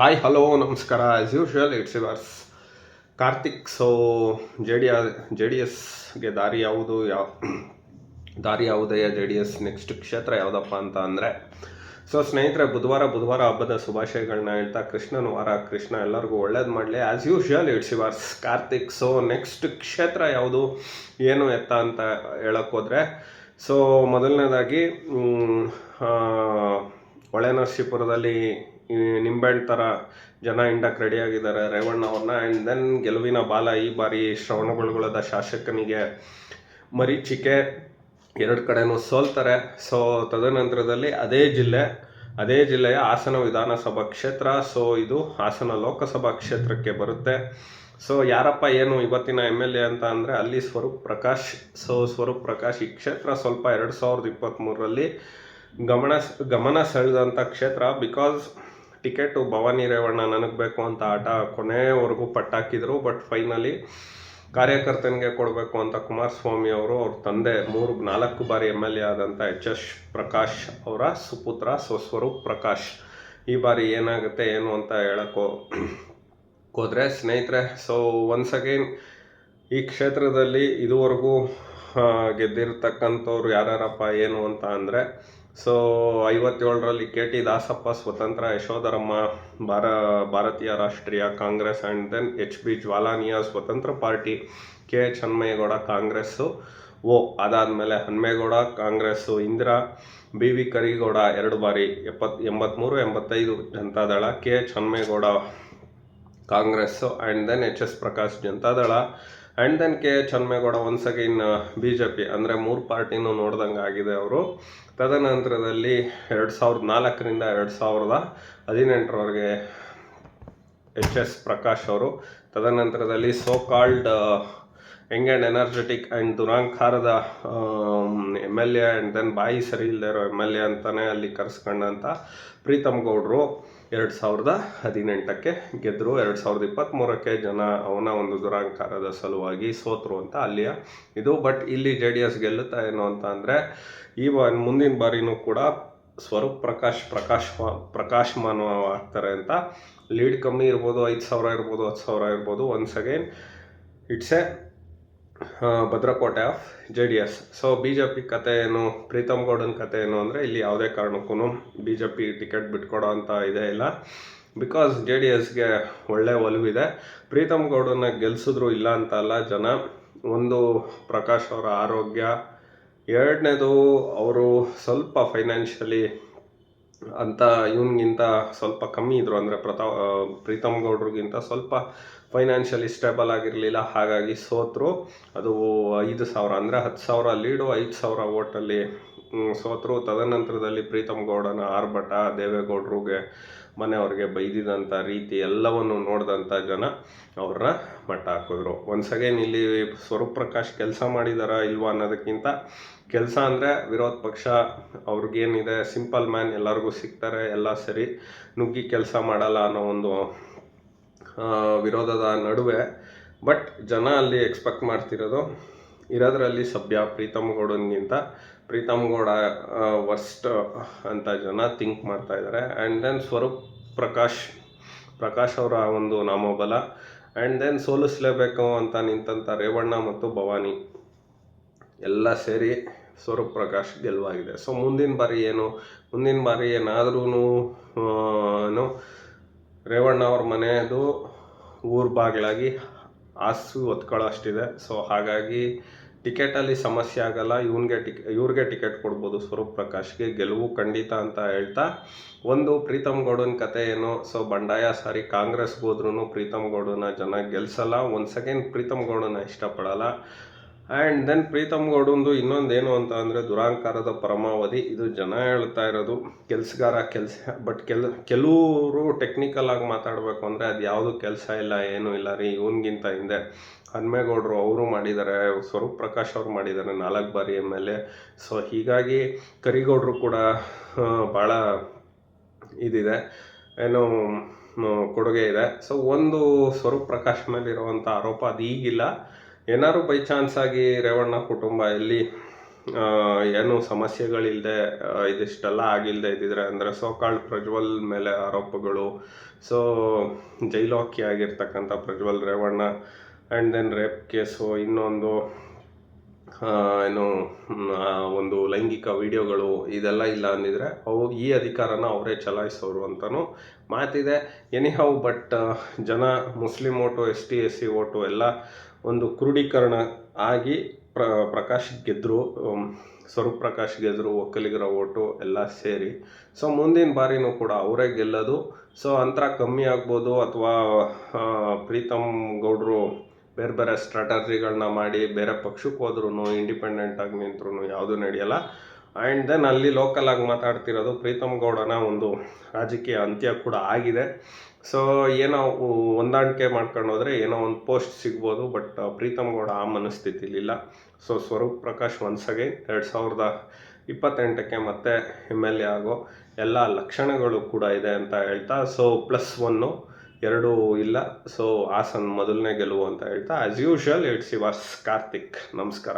Hi hello ನಮಸ್ಕಾರ. As usual it's yours Karthik so J D J D ಎಸ್ಗೆ ದಾರಿ ಯಾವುದು? ಯಾವ ದಾರಿ ಯಾವುದೇ ಜೆ ಡಿ ಎಸ್ ನೆಕ್ಸ್ಟ್ ಕ್ಷೇತ್ರ ಯಾವುದಪ್ಪ ಅಂತ ಅಂದರೆ, ಸೊ, ಸ್ನೇಹಿತರೆ, ಬುಧವಾರ ಬುಧವಾರ ಹಬ್ಬದ ಶುಭಾಶಯಗಳನ್ನ ಹೇಳ್ತಾ, ಕೃಷ್ಣನ ವಾರ, ಕೃಷ್ಣ ಎಲ್ಲರಿಗೂ ಒಳ್ಳೇದು ಮಾಡಲಿ. As usual it's yours Karthik so next ಕ್ಷೇತ್ರ ಯಾವುದು? ಏನು ಎತ್ತ ಅಂತ ಹೇಳೋಕ್ಕೋದ್ರೆ ಸೊ ಮೊದಲನೇದಾಗಿ ಮ್, ನರಸೀಪುರದಲ್ಲಿ ನಿಂಬೆಹಣ್ಣು ಥರ ಜನ ಇಂಡಕ್ಕೆ ರೆಡಿಯಾಗಿದ್ದಾರೆ ರೇವಣ್ಣ ಅವ್ರನ್ನ ಆ್ಯಂಡ್ ದೆನ್ ಗೆಲುವಿನ ಬಾಲ ಈ ಬಾರಿ ಶ್ರವಣಗೊಳಗೊಳದ ಶಾಸಕನಿಗೆ ಮರೀಚಿಕೆ ಎರಡು ಕಡೆನೂ ಸೋಲ್ತಾರೆ. ಸೊ ತದನಂತರದಲ್ಲಿ ಅದೇ ಜಿಲ್ಲೆ ಅದೇ ಜಿಲ್ಲೆಯ ಹಾಸನ ವಿಧಾನಸಭಾ ಕ್ಷೇತ್ರ. ಸೊ ಇದು ಹಾಸನ ಲೋಕಸಭಾ ಕ್ಷೇತ್ರಕ್ಕೆ ಬರುತ್ತೆ. ಸೊ ಯಾರಪ್ಪ ಏನು ಇವತ್ತಿನ ಎಂ ಎಲ್ ಎ ಅಂತ ಅಂದರೆ ಅಲ್ಲಿ ಸ್ವರೂಪ್ ಪ್ರಕಾಶ್. ಸೊ ಸ್ವರೂಪ್ ಪ್ರಕಾಶ್ ಈ ಕ್ಷೇತ್ರ ಸ್ವಲ್ಪ ಎರಡು ಸಾವಿರದ ಇಪ್ಪತ್ತ್ಮೂರರಲ್ಲಿ ಗಮನ ಗಮನ ಸೆಳೆದಂಥ ಕ್ಷೇತ್ರ ಬಿಕಾಸ್ ಟಿಕೆಟು ಭವಾನಿ ರೇವಣ್ಣ ನನಗೆ ಬೇಕು ಅಂತ ಆಟ ಕೊನೆವರೆಗೂ ಪಟ್ಟಾಕಿದ್ರು ಬಟ್ ಫೈನಲಿ ಕಾರ್ಯಕರ್ತನಿಗೆ ಕೊಡಬೇಕು ಅಂತ ಕುಮಾರಸ್ವಾಮಿ ಅವರು, ಅವ್ರ ತಂದೆ, ಮೂರು, ನಾಲ್ಕು ಬಾರಿ ಎಂ ಎಲ್ ಎ ಆದಂಥ ಎಚ್ ಎಸ್ ಪ್ರಕಾಶ್ ಅವರ ಸುಪುತ್ರ ಸ್ವಸ್ವರೂಪ್ ಪ್ರಕಾಶ್ ಈ ಬಾರಿ ಏನಾಗುತ್ತೆ, ಏನು ಅಂತ ಹೇಳಕ್ಕೋ ಹೋದರೆ, ಸ್ನೇಹಿತರೆ ಸೊ ಒನ್ಸ್ ಅಗೈನ್ ಈ ಕ್ಷೇತ್ರದಲ್ಲಿ ಇದುವರೆಗೂ ಗೆದ್ದಿರ್ತಕ್ಕಂಥವ್ರು ಯಾರ್ಯಾರಪ್ಪ, ಏನು ಅಂತ ಅಂದರೆ ಸೊ ಐವತ್ತೇಳರಲ್ಲಿ ಕೆ ಟಿ ದಾಸಪ್ಪ ಸ್ವತಂತ್ರ ಯಶೋಧರಮ್ಮ, ಭಾರ, ಭಾರತೀಯ ರಾಷ್ಟ್ರೀಯ Congress and then H B Jwalanaiah ಸ್ವತಂತ್ರ party K H Hanmegowda Congress. ಓ, ಅದಾದಮೇಲೆ ಹನ್ಮೇಗೌಡ, ಕಾಂಗ್ರೆಸ್ಸು ಇಂದಿರಾ, ಬಿ ವಿ ಕರಿಗೌಡ ಎರಡು ಬಾರಿ, ಎಪ್ಪತ್ ಎಂಬತ್ತ್ಮೂರು ಎಂಬತ್ತೈದು Janata Dal, K H Hanmegowda Congress and then H S Prakash Janata Dal. And then K Channegowda once again B J P ಅಂದರೆ ಮೂರು ಪಾರ್ಟಿನೂ ನೋಡ್ದಂಗೆ ಆಗಿದೆ ಅವರು. ತದನಂತರದಲ್ಲಿ ಎರಡು ಸಾವಿರದ ನಾಲ್ಕರಿಂದ ಎರಡು ಸಾವಿರದ ಹದಿನೆಂಟರವರೆಗೆ ಎಚ್ ಎಸ್ ಪ್ರಕಾಶ್ ಅವರು. ತದನಂತರದಲ್ಲಿ so called young and energetic and ದುರಾಂಕಾರದ M L A and then ಬಾಯಿ ಸರಿ ಇಲ್ಲದೆ ಇರೋ ಎಂ ಎಲ್ ಎ ಅಂತಲೇ ಅಲ್ಲಿ ಕರೆಸ್ಕೊಂಡಂಥ ಪ್ರೀತಮ್ ಗೌಡ್ರು. ಎರಡು ಸಾವಿರದ ಹದಿನೆಂಟಕ್ಕೆ ಗೆದ್ದರು ಎರಡು ಸಾವಿರದ ಇಪ್ಪತ್ತ್ಮೂರಕ್ಕೆ ಜನ ಅವನ ಒಂದು ದುರಾಂಕಾರದ ಸಲುವಾಗಿ ಸೋತರು ಅಂತ ಅಲ್ಲಿಯ ಇದು. ಬಟ್ ಇಲ್ಲಿ ಜೆ ಡಿ ಎಸ್ ಗೆಲ್ಲುತ್ತಾ ಏನು ಅಂತ ಅಂದರೆ, ಈ ಬಾ, ಮುಂದಿನ ಬಾರಿನೂ ಕೂಡ ಸ್ವರೂಪ್ ಪ್ರಕಾಶ್ ಪ್ರಕಾಶ್ ಪ್ರಕಾಶಮಾನವಾಗ್ತಾರೆ ಅಂತ. ಲೀಡ್ ಕಮ್ಮಿ ಇರ್ಬೋದು, ಐದು ಸಾವಿರ ಇರ್ಬೋದು, ಹತ್ತು ಸಾವಿರ ಇರ್ಬೋದು. ಒನ್ಸ್ ಅಗೇನ್ ಇಟ್ಸ್ ಎ ಭದ್ರಕೋಟೆ of J D S so B J P ಕತೆ ಏನು ಪ್ರೀತಮ್ ಗೌಡನ ಕತೆ ಏನು ಅಂದರೆ ಇಲ್ಲಿ ಯಾವುದೇ ಕಾರಣಕ್ಕೂ ಬಿ ಜೆ ಪಿ ಟಿಕೆಟ್ ಬಿಟ್ಕೊಡೋ ಅಂತ ಇದೇ ಇಲ್ಲ. ಬಿಕಾಸ್ ಜೆ ಡಿ ಎಸ್ಗೆ ಒಳ್ಳೆ ಒಲವಿದೆ. ಪ್ರೀತಮ್ ಗೌಡನ ಗೆಲ್ಸಿದ್ರು ಇಲ್ಲ ಅಂತ ಅಲ್ಲ ಜನ. ಒಂದು ಪ್ರಕಾಶ್ ಅವರ ಆರೋಗ್ಯ. ಎರಡನೇದು ಅವರು ಸ್ವಲ್ಪ ಫೈನಾನ್ಷಿಯಲಿ ಅಂತ, ಇವನಿಗಿಂತ ಸ್ವಲ್ಪ ಕಮ್ಮಿ ಇದ್ರು ಅಂದರೆ ಪ್ರತಾ ಪ್ರೀತಮ್ ಗೌಡ್ರಿಗಿಂತ ಸ್ವಲ್ಪ ಫೈನಾನ್ಷಿಯಲಿ ಸ್ಟೇಬಲ್ ಆಗಿರಲಿಲ್ಲ, ಹಾಗಾಗಿ ಸೋತರು. ಅದು ಐದು ಸಾವಿರ, ಅಂದರೆ ಹತ್ತು ಸಾವಿರ ಲೀಡು, ಐದು ಸಾವಿರ ಓಟಲ್ಲಿ ಸೋತರು. ತದನಂತರದಲ್ಲಿ ಪ್ರೀತಮ್ ಗೌಡನ ಆರ್ಭಟ, ದೇವೇಗೌಡರಿಗೆ, ಮನೆಯವ್ರಿಗೆ ಬೈದಿದಂಥ ರೀತಿ ಎಲ್ಲವನ್ನು ನೋಡಿದಂಥ ಜನ ಅವ್ರನ್ನ ಮಟ್ಟ ಹಾಕಿದ್ರು. ಒನ್ಸ್ ಅಗೇನ್ ಇಲ್ಲಿ ಸ್ವರೂಪ್ ಪ್ರಕಾಶ್ ಕೆಲಸ ಮಾಡಿದಾರಾ ಇಲ್ವಾ ಅನ್ನೋದಕ್ಕಿಂತ, ಕೆಲಸ ಅಂದರೆ ವಿರೋಧ ಪಕ್ಷ ಅವ್ರಿಗೇನಿದೆ, ಸಿಂಪಲ್ ಮ್ಯಾನ್ ಎಲ್ಲರಿಗೂ ಸಿಗ್ತಾರೆ, ಎಲ್ಲ ಸರಿ, ನುಗ್ಗಿ ಕೆಲಸ ಮಾಡಲ್ಲ ಅನ್ನೋ ಒಂದು ವಿರೋಧದ ನಡುವೆ. ಬಟ್ ಜನ ಅಲ್ಲಿ ಎಕ್ಸ್ಪೆಕ್ಟ್ ಮಾಡ್ತಿರೋದು, ಇರೋದ್ರಲ್ಲಿ ಸಭ್ಯ ಪ್ರೀತಮ್ ಗೌಡನಿಗಿಂತ. ಪ್ರೀತಮ್ ಗೌಡ ವರ್ಸ್ಟ್ ಅಂತ ಜನ ಥಿಂಕ್ ಮಾಡ್ತಾ ಇದ್ದಾರೆ ಆ್ಯಂಡ್ ದೆನ್ ಸ್ವರೂಪ್ ಪ್ರಕಾಶ್ ಪ್ರಕಾಶ್ ಅವರ ಒಂದು ನಾಮಬಲ. ಆ್ಯಂಡ್ ದೆನ್ ಸೋಲಿಸ್ಲೇಬೇಕು ಅಂತ ನಿಂತಂಥ ರೇವಣ್ಣ ಮತ್ತು ಭವಾನಿ. ಎಲ್ಲ ಸೇರಿ ಸ್ವರೂಪ್ ಪ್ರಕಾಶ್ ಗೆಲುವಾಗಿದೆ. ಸೊ ಮುಂದಿನ ಬಾರಿ ಏನು, ಮುಂದಿನ ಬಾರಿ ಏನಾದ್ರೂ ಏನು ರೇವಣ್ಣ ಅವ್ರ ಮನೆಯದು ಊರು ಬಾಗಿಲಾಗಿ ಆಸು ಹೊತ್ಕೊಳ್ಳೋ ಅಷ್ಟಿದೆ. ಸೊ ಹಾಗಾಗಿ ಟಿಕೆಟಲ್ಲಿ ಸಮಸ್ಯೆ ಆಗಲ್ಲ. ಇವನಿಗೆ ಟಿಕ್, ಇವ್ರಿಗೆ ಟಿಕೆಟ್ ಕೊಡ್ಬೋದು ಸ್ವರೂಪ್ ಪ್ರಕಾಶ್ಗೆ. ಗೆಲುವು ಖಂಡಿತ ಅಂತ ಹೇಳ್ತಾ. ಒಂದು, ಪ್ರೀತಮ್ ಗೌಡನ ಕತೆ ಏನು? ಸೊ ಬಂಡಾಯ ಸಾರಿ ಕಾಂಗ್ರೆಸ್ಗೆ ಹೋದ್ರೂ ಪ್ರೀತಮ್ ಗೌಡನ ಜನ ಗೆಲ್ಸಲ್ಲ. ಒಂದು ಸೆಕೆಂಡ್ ಪ್ರೀತಮ್ ಗೌಡನ ಇಷ್ಟಪಡಲ್ಲ. ಆ್ಯಂಡ್ ದೆನ್ ಪ್ರೀತಮ್ ಗೌಡಂದು ಇನ್ನೊಂದೇನು ಅಂತ ಅಂದರೆ ದುರಾಂಕಾರದ ಪರಮಾವಧಿ. ಇದು ಜನ ಹೇಳ್ತಾ ಇರೋದು. ಕೆಲಸಗಾರ ಕೆಲಸ ಬಟ್ ಕೆಲ, ಕೆಲವರು ಟೆಕ್ನಿಕಲ್ ಆಗಿ ಮಾತಾಡಬೇಕು ಅಂದರೆ ಅದು ಯಾವುದು ಕೆಲಸ ಇಲ್ಲ, ಏನೂ ಇಲ್ಲ ರೀ, ಇವನಿಗಿಂತ ಹಿಂದೆ. ಹನ್ಮೇಗೌಡರು ಅವರು ಮಾಡಿದ್ದಾರೆ ಸ್ವರೂಪ್ ಪ್ರಕಾಶ್ ಅವರು ಮಾಡಿದ್ದಾರೆ ನಾಲ್ಕು ಬಾರಿ ಎಂ ಎಲ್ ಎ. ಸೊ ಹೀಗಾಗಿ ಕರಿಗೌಡರು ಕೂಡ ಭಾಳ ಇದಿದೆ. ಏನು ಕೊಡುಗೆ ಇದೆ. ಸೊ ಒಂದು ಸ್ವರೂಪ್ ಪ್ರಕಾಶ್ ಮೇಲೆ ಇರುವಂಥ ಆರೋಪ ಅದು ಈಗಿಲ್ಲ. ಏನಾದ್ರು ಬೈ ಚಾನ್ಸ್ ಆಗಿ ರೇವಣ್ಣ ಕುಟುಂಬ ಇಲ್ಲಿ ಏನು ಸಮಸ್ಯೆಗಳಿಲ್ಲದೆ ಇದಿಷ್ಟೆಲ್ಲ ಆಗಿಲ್ಲದೆ ಇದ್ದಿದ್ರೆ ಅಂದರೆ ಸೋಕಾಳ್ ಪ್ರಜ್ವಲ್ ಮೇಲೆ ಆರೋಪಗಳು ಸೊ ಜೈಲಾಕಿ ಆಗಿರ್ತಕ್ಕಂಥ Prajwal Revanna and then rape case ಇನ್ನೊಂದು ಏನು ಒಂದು ಲೈಂಗಿಕ ವಿಡಿಯೋಗಳು ಇದೆಲ್ಲ ಇಲ್ಲ ಅಂದಿದ್ರೆ ಅವು ಈ ಅಧಿಕಾರನ ಅವರೇ ಚಲಾಯಿಸೋರು ಅಂತಲೂ ಮಾತಿದೆ. ಎನಿಹೌ ಬಟ್ ಜನ, Muslim vote, S T, S C vote ಎಲ್ಲ ಒಂದು ಕ್ರೋಢೀಕರಣ ಆಗಿ ಪ್ರ, ಪ್ರಕಾಶ್ ಗೆದ್ದರು ಸ್ವರೂಪ್ ಪ್ರಕಾಶ್ ಗೆದ್ದರು ಒಕ್ಕಲಿಗರ ಓಟು ಎಲ್ಲ ಸೇರಿ. ಸೊ ಮುಂದಿನ ಬಾರಿನೂ ಕೂಡ ಅವರೇ ಗೆಲ್ಲೋದು. ಸೊ ಅಂತರ ಕಮ್ಮಿ ಆಗ್ಬೋದು ಅಥವಾ ಪ್ರೀತಮ್ ಗೌಡರು ಬೇರೆ ಬೇರೆ ಸ್ಟ್ರಾಟಜಿಗಳನ್ನ ಮಾಡಿ, ಬೇರೆ ಪಕ್ಷಕ್ಕೆ ಹೋದ್ರೂ ಇಂಡಿಪೆಂಡೆಂಟಾಗಿ ನಿಂತ್ರೂ ಯಾವುದೂ ನಡೆಯಲ್ಲ. ಆ್ಯಂಡ್ ದೆನ್ ಅಲ್ಲಿ ಲೋಕಲ್ ಆಗಿ ಮಾತಾಡ್ತಿರೋದು ಪ್ರೀತಮ್ ಗೌಡನ ಒಂದು ರಾಜಕೀಯ ಅಂತ್ಯ ಕೂಡ ಆಗಿದೆ. ಸೊ ಏನೋ ಹೊಂದಾಣಿಕೆ ಮಾಡ್ಕೊಂಡು ಹೋದರೆ ಏನೋ ಒಂದು ಪೋಸ್ಟ್ ಸಿಗ್ಬೋದು ಬಟ್ ಪ್ರೀತಮ್ ಗೌಡ ಆ ಮನಸ್ಥಿತಿಲಿಲ್ಲ so Swaroop Prakash once again ಎರಡು ಸಾವಿರದ ಇಪ್ಪತ್ತೆಂಟಕ್ಕೆ ಮತ್ತೆ ಎಂ ಎಲ್ ಎ ಆಗೋ ಎಲ್ಲ ಲಕ್ಷಣಗಳು ಕೂಡ ಇದೆ ಅಂತ ಹೇಳ್ತಾ ಸೊ ಪ್ಲಸ್ ಒನ್ನು ಎರಡೂ ಇಲ್ಲ. ಸೊ ಹಾಸನ್ ಮೊದಲನೇ ಗೆಲುವು ಅಂತ ಹೇಳ್ತಾ as usual it's yours Karthik. ನಮಸ್ಕಾರ.